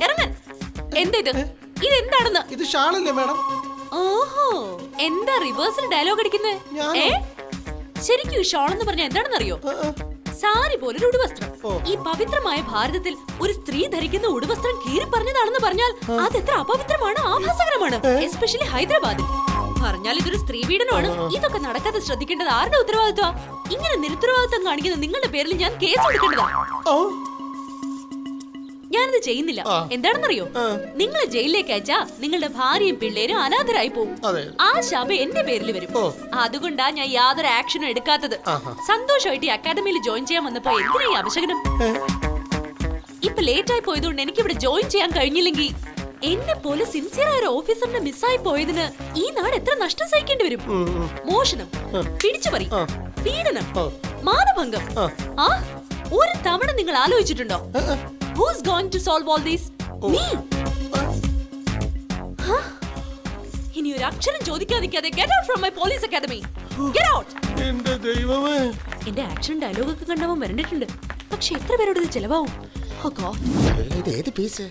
ഇറങ്ങാൻ എന്താ ഇത്? ഇത് എന്താണെന്ന് ഇത് ഷാളല്ലേ മാഡം? ഓഹോ എന്താ റിവേഴ്സിൽ ഡയലോഗ് അടിക്കുന്നത്? ഏ? ശരിക്കും ഷോൾ എന്ന് പറഞ്ഞാൽ എന്താണെന്നറിയോ? സാരി പോലെ ഒരു ഉടുവസ്ത്രം ഈ പവിത്രമായ ഭാരതത്തിൽ ഒരു സ്ത്രീ ധരിക്കുന്ന ഉടുവസ്ത്രം കീറി പറഞ്ഞതാണെന്ന് പറഞ്ഞാൽ അത് എത്ര അപവിത്രമാണ് ആഭാസകരമാണ് എസ്പെഷ്യലി ഹൈദരാബാദിൽ. പറഞ്ഞാൽ ഇതൊരു സ്ത്രീ പീഡനമാണ്. ഇതൊക്കെ നടക്കാതെ ശ്രദ്ധിക്കേണ്ടത് ആരുടെ ഉത്തരവാദിത്വം ഇങ്ങനെ നിരുത്തരവാദിത്വം കാണിക്കുന്ന നിങ്ങളുടെ പേരിൽ ഞാൻ കേസ് കൊടുക്കേണ്ടതാ. ഞാനിത് ചെയ്യുന്നില്ല. എന്താണെന്നറിയോ? നിങ്ങൾ ജയിലിലേക്ക് അയച്ചാ നിങ്ങളുടെ ഭാര്യയും പിള്ളേരും അനാഥരായി പോകും. ആ ശാപ എന്റെ പേരിൽ വരും. അതുകൊണ്ടാ ഞാൻ യാതൊരു ആക്ഷനും എടുക്കാത്തത്. സന്തോഷമായിട്ട് ഈ അക്കാദമിയിൽ ജോയിൻ ചെയ്യാൻ വന്നപ്പോ എന്തിനാ ഈ അപശകനം ഇപ്പൊ ലേറ്റ് ആയി പോയതുകൊണ്ട് എനിക്ക് ഇവിടെ ജോയിൻ ചെയ്യാൻ കഴിഞ്ഞില്ലെങ്കിൽ എന്നെ പോലെ സിൻസിയർ ആയ ഓഫീസറിനെ മിസ്സായി പോയതിന് ഈ നാട് എത്ര നഷ്ടം സഹിക്കേണ്ടി വരും? മോഷണം പിടിച്ചുപറി പീഡനം മാനഭംഗം. ആ. ഒരു തവണ നിങ്ങൾ ആലോചിച്ചിട്ടുണ്ടോ? Who's going to solve all these me ഇനി ഒരു അക്ഷരം ചോദിക്കാതിരിക്കാതെ get out from my police academy get out എന്റെ ദൈവമേ. എന്റെ ആക്ഷൻ ഡയലോഗ് ഒക്കെ കണ്ടവൻ വരണ്ടിട്ടുണ്ട്. പക്ഷെ എത്ര പേരോട് ഇത് ചെലവാവും? Oh God. ഇത് ഏത് പീസ്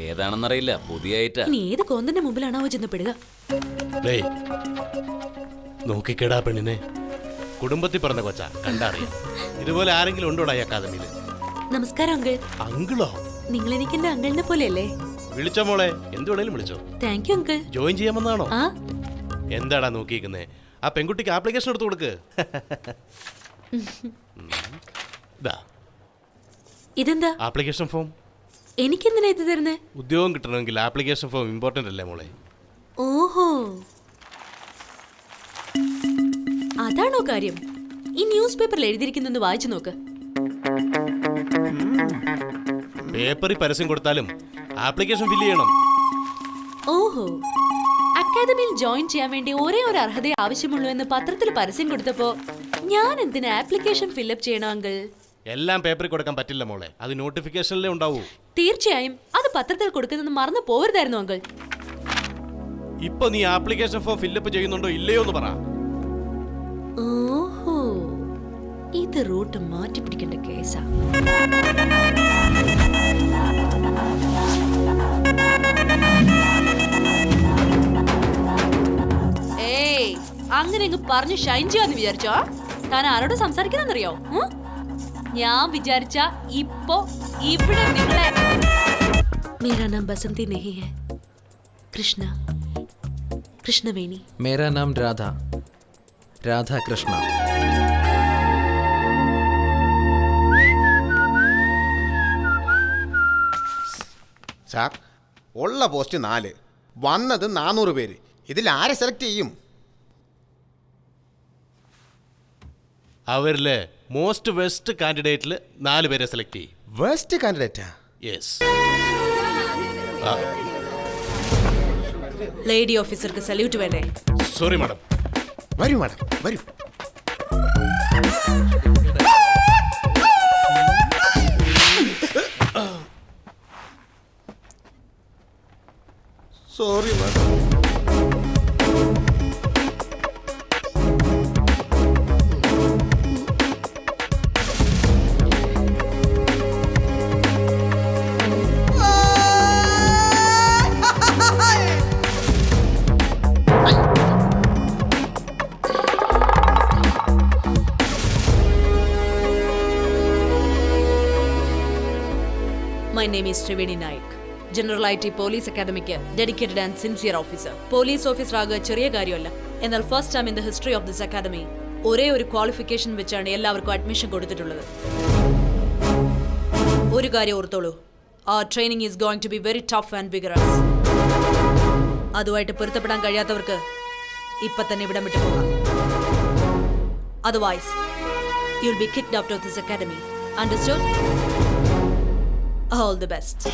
ഏതാണെന്നറിയില്ല പുതിയ ഐറ്റാ ഇനി ഏത് കോന്തന്റെ മുമ്പിലാണാവോ ചെന്ന് പെടുക? ഡേയ് നോക്കിക്കേടാ പെണ്ണിനെ. കുടുംബത്തിൽ പറഞ്ഞ കൊച്ചാ കണ്ടറിയാം ഇതുപോലെ ആരെങ്കിലും ഉണ്ടോടാ ഈ അക്കാദമിയിൽ നമസ്കാരം അങ്കിൾ. അങ്കിളോ? നിങ്ങൾ എനിക്ക് എന്റെ അങ്കിളിനെ പോലെയല്ലേ? വിളിച്ചോ മോളെ. എന്ത് വേണേലും വിളിച്ചോ. Thank you uncle. ജോയിൻ ചെയ്യാമെന്നാണോ? ആ. എന്താടാ നോക്കിയിരിക്കുന്നേ? ആ പെൺകുട്ടിക്ക് ആപ്ലിക്കേഷൻ എടുത്ത് കൊടുക്ക്. ദാ, ഇതെന്താ? ആപ്ലിക്കേഷൻ ഫോം എനിക്കെന്തിനാ ഇത് തരുന്നേ? ഉദ്യോഗം കിട്ടണമെങ്കിൽ ആപ്ലിക്കേഷൻ ഫോം ഇമ്പോർട്ടന്റ് അല്ലേ മോളെ? ഓഹോ. അതാണോ കാര്യം? ഈ ന്യൂസ് പേപ്പറിൽ എഴുതിയിരിക്കുന്നൊന്ന് വായിച്ചു നോക്ക്. പേപ്പറിൽ പരസ്യം കൊടുത്താലും ആപ്ലിക്കേഷൻ ഫില്ല് ചെയ്യണം. ഓഹോ. അക്കാദമിയിൽ ജോയിൻ ചെയ്യാൻ വേണ്ടി ഒരേ ഒരു അർഹത ആവശ്യമുള്ളൂ എന്ന് പത്രത്തിൽ പരസ്യം കൊടുത്തപ്പോ ഞാൻ എന്തിനാ ആപ്ലിക്കേഷൻ ഫില്ലപ്പ് ചെയ്യണം അങ്കിൾ? എല്ലാം പേപ്പറിൽ കൊടുക്കാൻ പറ്റില്ല മോളെ. അത് നോട്ടിഫിക്കേഷനിലേ ഉണ്ടാവൂ. തീർച്ചയായും അത് പത്രത്തിൽ കൊടുക്കുന്നത് മറന്നു പോവരുതായിരുന്നു അങ്കിൾ. ഇപ്പൊ നീ ആപ്ലിക്കേഷൻ ഫോം ഫില്ലപ്പ് ചെയ്യുന്നുണ്ടോ ഇല്ലയോ എന്ന് പറ. ഇത് റൂട്ട് മാറ്റി പിടിക്കേണ്ട കേസാ. അങ്ങനെ പറഞ്ഞു ഷൈൻ ചെയ്യാന്ന് വിചാരിച്ചോ? താൻ ആരോട് സംസാരിക്കുന്നറിയോ ഞാൻ വിചാരിച്ച ഇപ്പോ ഇവിടെ നിങ്ങളെ മേരാ നാം ബസന്തി നെഹി കൃഷ്ണ. കൃഷ്ണവേണി. മേരാ നാം രാധ. രാധാകൃഷ്ണ. സാർ ഉള്ള പോസ്റ്റ് നാല്. വന്നത് നാനൂറ് പേര്. ഇതിൽ ആരെ സെലക്ട് ചെയ്യും? അവരിലെ മോസ്റ്റ് വെസ്റ്റ് കാൻഡിഡേറ്റിൽ നാല് പേരെ സെലക്ട് ചെയ്യും. വെസ്റ്റ് കാൻഡിഡേറ്റാ യെസ് ലേഡി ഓഫീസർക്ക് സല്യൂട്ട് വേണ്ടേ? സോറി മാഡം വരൂ മാഡം വരൂ. Sorry madam my name is Triveni Naik general I T police academic dedicated and sincere officer. Police officer ആകുക ചെറിയ കാര്യമല്ല. എന്നാൽ first time in the history of this academy ഒരേ ഒരു ക്വാളിഫിക്കേഷൻ വെച്ചാണ് എല്ലാവർക്കും അഡ്മിഷൻ കൊടുത്തിട്ടുള്ളത്. ഒരു കാര്യം ഓർത്തോളൂ. ആ training is going to be very tough and vigorous അതുമായിട്ട് പൊരുത്തപ്പെടാൻ കഴിയാത്തവർക്ക് ഇപ്പൊ തന്നെ ഇവിടം വിട്ടു പോകാം. Otherwise you will be kicked out of this academy understood all the best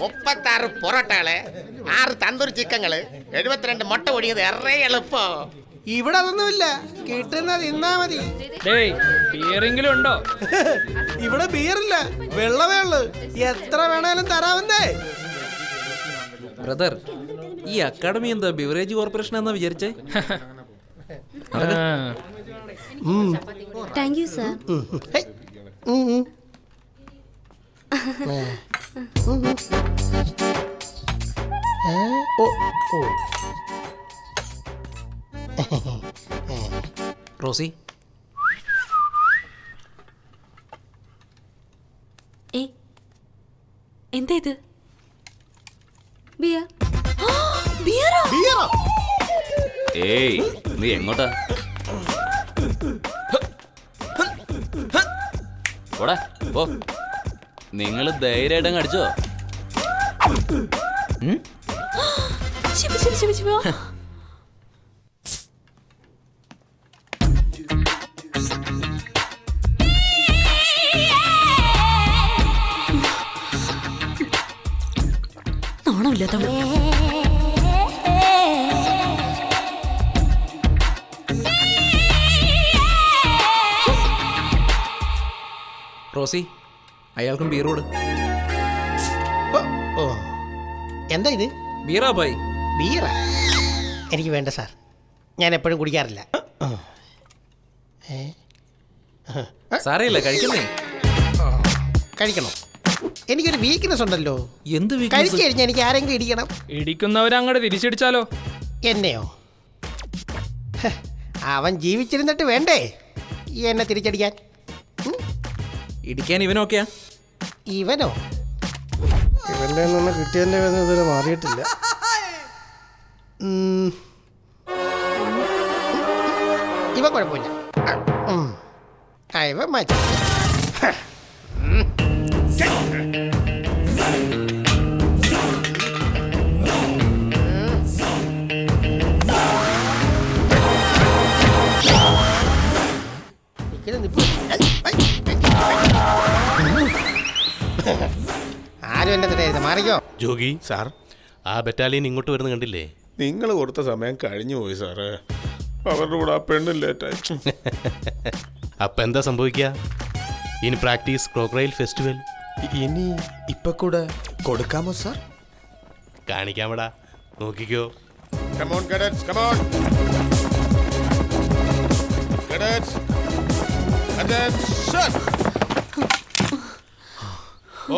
മുപ്പത്താറ് പൊറോട്ടകൾ ആറ് തന്തൂരി ചിക്കങ്ങൾ എഴുപത്തിരണ്ട് മുട്ട പൊടിയത് എറേ എളുപ്പോ. ഇവിടെ അതൊന്നുമില്ല കിട്ടുന്നത് ഇന്നാ മതി. ബിയറെങ്കിലും ഉണ്ടോ? ഇവിടെ ബിയറില്ല വെള്ളമേ ഉള്ളു. എത്ര വേണേലും തരാവുന്നേ ബ്രദർ ഈ അക്കാഡമി എന്താ ബിവറേജ് കോർപ്പറേഷൻ എന്നാ വിചാരിച്ചേ? താങ്ക് യു സാർ റോസി ഏ എന്താ ഇത്? ബിയർ. ബിയറോ? ഏയ് നീ എങ്ങോട്ടാ? പോടാ പോ. നിങ്ങൾ ധൈര്യമായിട്ട് അടിച്ചോ. റോസി അയാൾക്കും ബീർ കൊടു. ഓ, എന്താ ഇത്? ബീറാ ബായ് ബീറ എനിക്ക് വേണ്ട സാർ ഞാൻ എപ്പോഴും കുടിക്കാറില്ല. സാറേ കഴിക്കുന്നേ? കഴിക്കണം. എനിക്കൊരു വീക്ക്നെസ് ഉണ്ടല്ലോ. എന്ത് കഴിച്ചു? കഴിഞ്ഞാൽ എനിക്ക് ആരെങ്കിലും ഇടിക്കണം. ഇടിക്കുന്നവരെ അങ്ങോട്ട് തിരിച്ചടിച്ചാലോ? എന്നെയോ? അവൻ ജീവിച്ചിരുന്നിട്ട് വേണ്ടേ? എന്നെ തിരിച്ചടിക്കാൻ. ഇടിക്കാൻ ഇവനൊക്കെയാ? ഇവനോ? ഇവന്റെ നിന്ന് വേദന ഇതുവരെ മാറിയിട്ടില്ല. ഇവ കുഴപ്പമില്ല. ആ ഇവ മാറ്റി മാറിക്കോ. ജോഗി സാർ ആ ബറ്റാലിയൻ ഇങ്ങോട്ട് വരുന്ന കണ്ടില്ലേ? നിങ്ങൾ കൊടുത്ത സമയം കഴിഞ്ഞു പോയി സാറേ. അവരുടെ കൂടെ ആ പെണ്ണ് ലേറ്റായി. അപ്പൊ എന്താ സംഭവിക്കുക ഇനി പ്രാക്ടീസ് ക്രോക്രൈൽ ഫെസ്റ്റിവൽ. ഇനി ഇപ്പൊ കൂടെ കൊടുക്കാമോ സാർ? കാണിക്കാമടാ. നോക്കിക്കോ. Come on on, come on.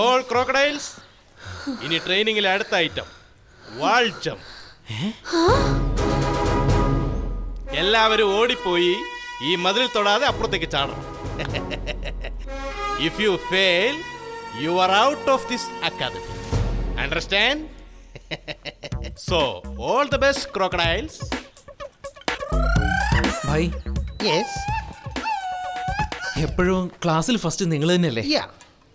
All crocodiles ഇനി ട്രെയിനിങ്ങിലെ അടുത്ത ഐറ്റം വാൾച്ചം. എല്ലാവരും ഓടിപ്പോയി ഈ മതിൽ തൊടാതെ അപ്പുറത്തേക്ക് ചാടണം. If you fail you are out of this academy understand so all the best crocodiles bhai yes എപ്പോഴും ക്ലാസ്സിൽ ഫസ്റ്റ് നിങ്ങൾ തന്നെയല്ലേ? യാ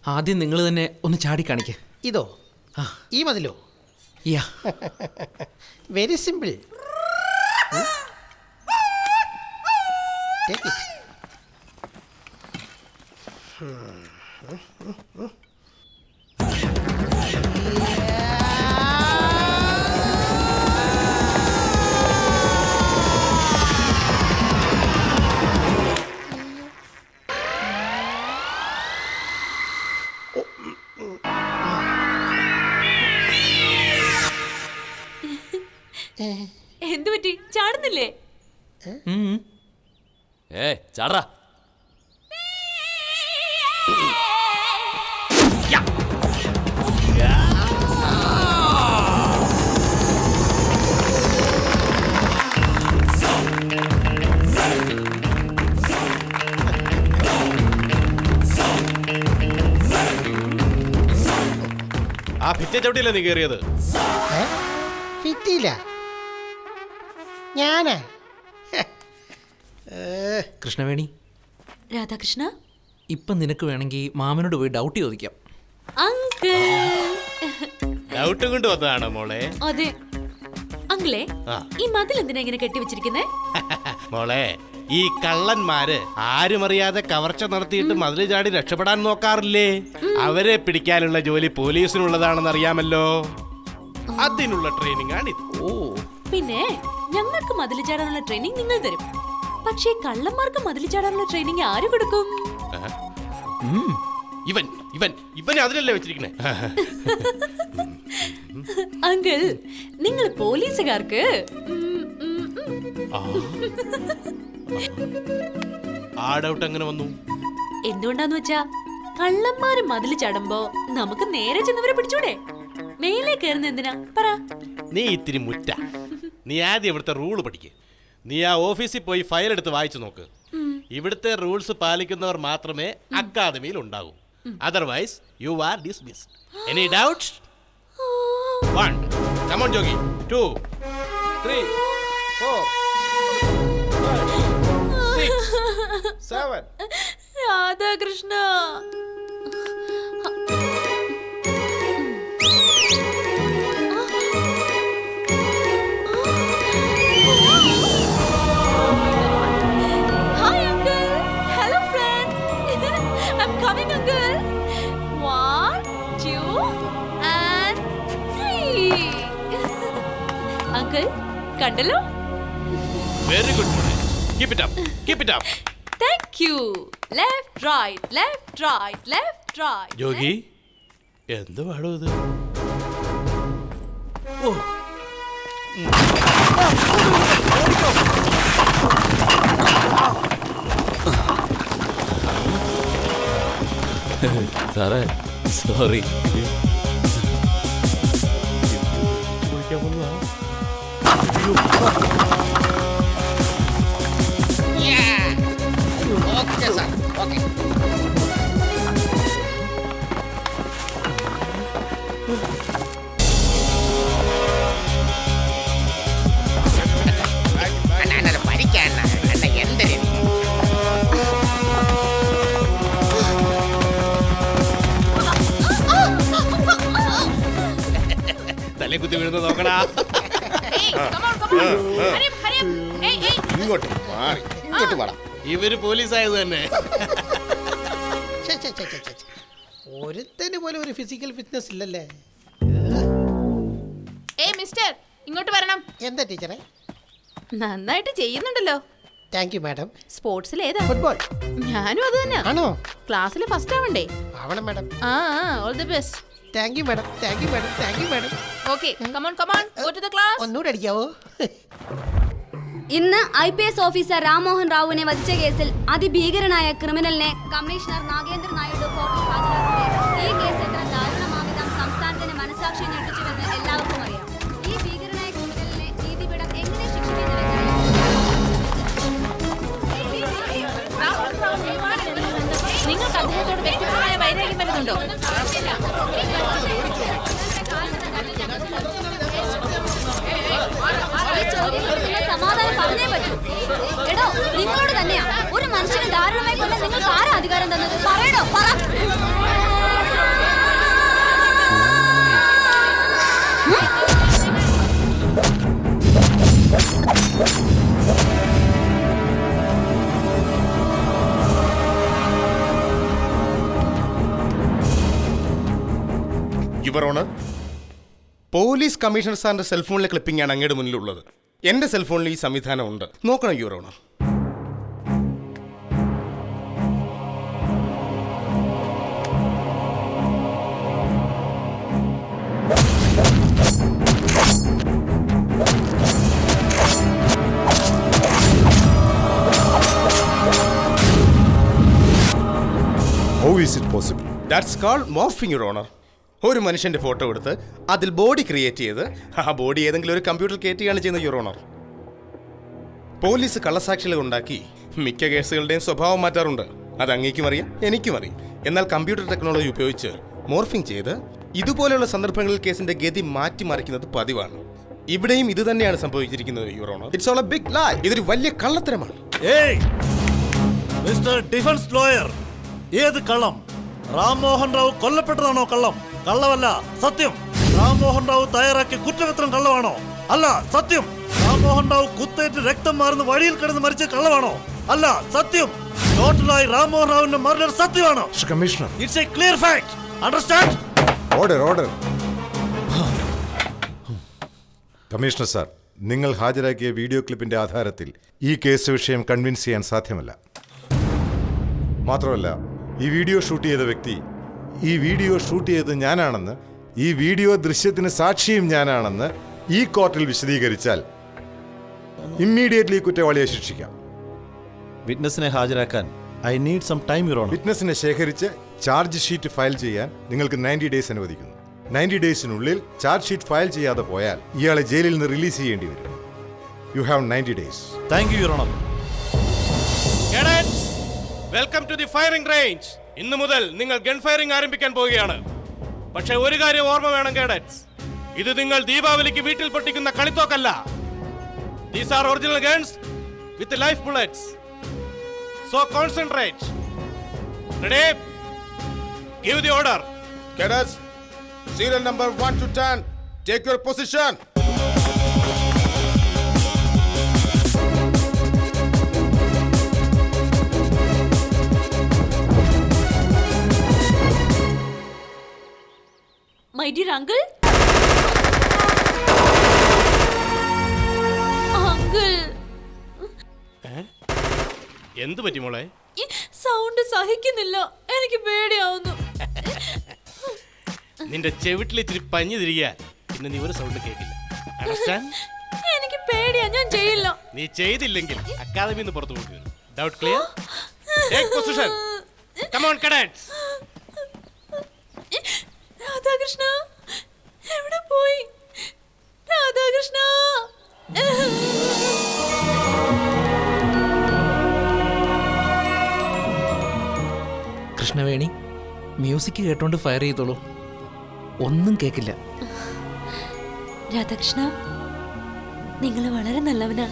ആദ്യം നിങ്ങൾ തന്നെ ഒന്ന് ചാടി കാണിക്ക. ഇതോ. ഈ മതിലോ? Yeah. Very simple take it ചാടുന്നില്ലേ ഏ ചാടാ. ആ ഭിറ്റ ചവിട്ടിയല്ലേ നീ കയറിയത് കിട്ടിയില്ല ഞാനാ? കൃഷ്ണവേണി. രാധാകൃഷ്ണ? ഇപ്പൊ നിനക്ക് വേണമെങ്കിൽ മാമനോട് പോയി ഡൗട്ട് ചോദിക്കാം. അങ്കിൾ. ഡൗട്ട് കൊണ്ട് വന്നതാണോ മോളെ? അതെ. അങ്കിളെ ഈ മതിൽ എന്തിനാ ഇങ്ങനെ കെട്ടിവെച്ചിരിക്കുന്നേ? മോളെ ഈ കള്ളന്മാര് ആരും അറിയാതെ കവർച്ച നടത്തിയിട്ട് മതിൽ ചാടി രക്ഷപ്പെടാൻ നോക്കാറില്ലേ? അവരെ പിടിക്കാനുള്ള ജോലി പോലീസിനുള്ളതാണെന്ന് അറിയാമല്ലോ അതിനുള്ള ട്രെയിനിങ് ആണ് ഇത് ഓ പിന്നെ? ഞങ്ങൾക്ക് മതിൽ ചാടാനുള്ള ട്രെയിനിങ് നിങ്ങൾ തരും. പക്ഷേ കള്ളന്മാർക്ക് മതിൽ ചാടാനുള്ള ട്രെയിനിങ് ആര് കൊടുക്കും? ഇവൻ ഇവൻ ഇവനെ അതിലല്ലേ വെച്ചിരിക്കണേ? അങ്കിൾ നിങ്ങൾ പോലീസുകാർക്ക്. ആ ഡൗട്ട് എങ്ങനെ വന്നു? എന്തുകൊണ്ടാന്ന് വെച്ചാ കള്ളന്മാര് മതിൽ ചടുമ്പോ നമുക്ക് നേരെ ചെന്നവരെ പിടിച്ചൂടെ? മേലെ കയറുന്ന എന്തിനാ? പറ. നീ ഇത്തിരി മുറ്റ. നീ ആദ്യം ഇവിടുത്തെ റൂൾ പഠിക്ക്. നീ ആ ഓഫീസിൽ പോയി ഫയൽ എടുത്ത് വായിച്ചു നോക്ക്. ഇവിടുത്തെ റൂൾസ് പാലിക്കുന്നവർ മാത്രമേ അക്കാദമിയിൽ ഉണ്ടാകൂ. Otherwise you are dismissed any doubt one come on Jogi two three four seven Radhakrishna. Up thank you left right left right left right Jogi എന്ത് പാടോ ഇത്? ഓ. സാറേ സോറി കുളിക്കാൻ പോകുന്നതാ. ഓക്കെ സാർ ഓക്കെ തലേ കുത്തി വീഴുന്ന നോക്കടാ. ഇങ്ങോട്ട് മാറി. ഇങ്ങോട്ട് പാടാം ഇവർ പോലീസായത് തന്നെ. ഒരുത്തന് പോലും ഒരു ഫിസിക്കൽ ഫിറ്റ്നസ് ഇല്ലല്ലേ? ഏ മിസ്റ്റർ ഇങ്ങോട്ട് വരണം. എന്താ ടീച്ചറെ? നന്നായിട്ട് ചെയ്യുന്നുണ്ടല്ലോ. താങ്ക് യു മാഡം സ്പോർട്സിൽ ഏതാ? ഫുട്ബോൾ ഞാനും അത് തന്നെ ആണോ? ക്ലാസ്സിൽ ഫസ്റ്റ് ആവണ്ടേ? ആവണം മാഡം ആ all the best thank you madam thank you madam thank you madam okay come on come on go to the class ഒന്നുകൂടെ അടിക്കാവോ? ഇന്ന് I P S officer Rammohan റാവുവിനെ വധിച്ച കേസിൽ അതിഭീകരനായ ക്രിമിനലിനെ കമ്മീഷണർ നാഗേന്ദ്ര നായിഡു കോടതി ഹാജരാക്കുകയാണ്. ഈ കേസ് എത്ര ദാരുണമാവിധം സംസ്ഥാനത്തിന്റെ മനസാക്ഷി ഞെട്ടിച്ചുവെന്ന് എല്ലാവർക്കും അറിയാം. ഈ ഭീകരനായ ക്രിമിനലിനെ നീതിപീഠം എങ്ങനെ നിങ്ങൾക്ക് അദ്ദേഹത്തോട് വ്യക്തിപരമായ വൈരാഗ്യം വരുന്നുണ്ടോ? മനുഷ്യനെ ധാരാളമായി കൊല്ലാൻ നിങ്ങൾക്ക് ആരാ അധികാരം തന്നത്? പറയണോ പറ. യുവർ പോലീസ് കമ്മീഷണർ സാറിന്റെ സെൽഫോണിലെ ക്ലിപ്പിംഗ് ആണ് അങ്ങയുടെ മുന്നിലുള്ളത്. എന്റെ സെൽഫോണിൽ ഈ സംവിധാനം ഉണ്ട്. നോക്കണം your How it possible? That's call morphing your honour ഒരു മനുഷ്യന്റെ ഫോട്ടോ എടുത്ത് അതിൽ ബോഡി ക്രിയേറ്റ് ചെയ്ത് ആ ബോഡി ഏതെങ്കിലും ഒരു കമ്പ്യൂട്ടർ കയറ്റുകയാണ് ചെയ്യുന്ന യുവർ ഓണർ പോലീസ് കള്ളസാക്ഷികൾ ഉണ്ടാക്കി മിക്ക കേസുകളുടെയും സ്വഭാവം മാറ്റാറുണ്ട്. അത് അങ്ങേക്കും അറിയാം എനിക്കും അറിയാം. എന്നാൽ കമ്പ്യൂട്ടർ ടെക്നോളജി ഉപയോഗിച്ച് മോർഫിംഗ് ചെയ്ത് ഇതുപോലെയുള്ള സന്ദർഭങ്ങളിൽ കേസിന്റെ ഗതി മാറ്റിമറിക്കുന്നത് പതിവാണ്. ഇവിടെയും ഇത് തന്നെയാണ് സംഭവിച്ചിരിക്കുന്നത് your honour it's all a big lie ഇതൊരു വലിയ കള്ളത്തരമാണ്. ഏയ് മിസ്റ്റർ ഡിഫൻസ് ലോയർ ഏത് കള്ളം? റാംമോഹൻ റാവു കൊല്ലപ്പെട്ടതാണോ കള്ളം? കള്ളമല്ല സത്യം. റാംമോഹൻ റാവു തയ്യാറാക്കിയ കുറ്റപത്രം കള്ളമാണോ? അല്ല സത്യം. റാംമോഹൻ റാവു കുത്തേറ്റ് രക്തം മാറുന്ന വഴിയിൽ കിടന്ന് മരിച്ച കള്ളമാണോ? അല്ല സത്യം. ടോട്ടലായി റാംമോഹൻ റാവുവിന്റെ മർഡർ സത്യമാണോ. Commissioner. It's a clear fact understand order order commissioner sir നിങ്ങൾ ഹാജരാക്കിയ വീഡിയോ ക്ലിപ്പിന്റെ ആധാരത്തിൽ ഈ കേസ് വിഷയം കൺവിൻസ് ചെയ്യാൻ സാധ്യമല്ല. മാത്രമല്ല ഈ വീഡിയോ ഷൂട്ട് ചെയ്ത വ്യക്തി ഈ വീഡിയോ ഷൂട്ട് ചെയ്തത് ഞാനാണെന്ന് ഈ വീഡിയോ ദൃശ്യത്തിന് സാക്ഷിയും ഞാനാണെന്ന് ഈ കോർട്ടിൽ വിശദീകരിച്ചാൽ ഇമ്മീഡിയറ്റ്ലി കുറ്റവാളിയെ ശിക്ഷിക്കാം. വിറ്റ്നസിനെ ഹാജരാക്കാൻ I need some time your honour വിറ്റ്നസിനെ ശേഖരിച്ച് ചാർജ് ഷീറ്റ് ഫയൽ ചെയ്യാൻ നിങ്ങൾക്ക് നയന്റി ഡേയ്സ് അനുവദിക്കുന്നു. നയന്റി ഡേയ്സിനുള്ളിൽ ചാർജ് ഷീറ്റ് ഫയൽ ചെയ്യാതെ പോയാൽ ഇയാളെ ജയിലിൽ നിന്ന് റിലീസ് ചെയ്യേണ്ടി വരും. You have ninety days. Thank you your honour welcome to the firing range ഇന്ന് മുതൽ നിങ്ങൾ ഗൺ ഫയറിംഗ് ആരംഭിക്കാൻ പോവുകയാണ്. പക്ഷേ ഒരു കാര്യം ഓർമ്മ വേണം കേഡറ്റ്സ് ഇത് നിങ്ങൾ ദീപാവലിക്ക് വീട്ടിൽ പൊട്ടിക്കുന്ന കളിത്തോക്കല്ല. These are original guns with life bullets so concentrate ready give the order cadets serial number 1 to 10, take your position. My dear uncle uncle എന്ത് പറ്റി മോളെ? സൗണ്ട് സഹിക്കുന്നില്ല. എനിക്ക് പേടിയാവുന്നു. നിന്റെ ചെവിട്ടിൽ ഇച്ചിരി പഞ്ഞു തിരികാൻ പിന്നെ നീ ഒരു സൗണ്ട് കേൾക്കില്ല എനിക്ക് പേടിയാ. ഞാൻ ചെയ്യില്ല. നീ ചെയ്തില്ലെങ്കിൽ അക്കാദമിന്ന് പുറത്തു പോകുന്നു doubt clear take position come on cadets Radhakrishna Krishnaveni music കേട്ടോണ്ട് ഫയർ ചെയ്തോളൂ. ഒന്നും കേക്കില്ല. രാധാകൃഷ്ണ നിങ്ങൾ വളരെ നല്ലവനാ.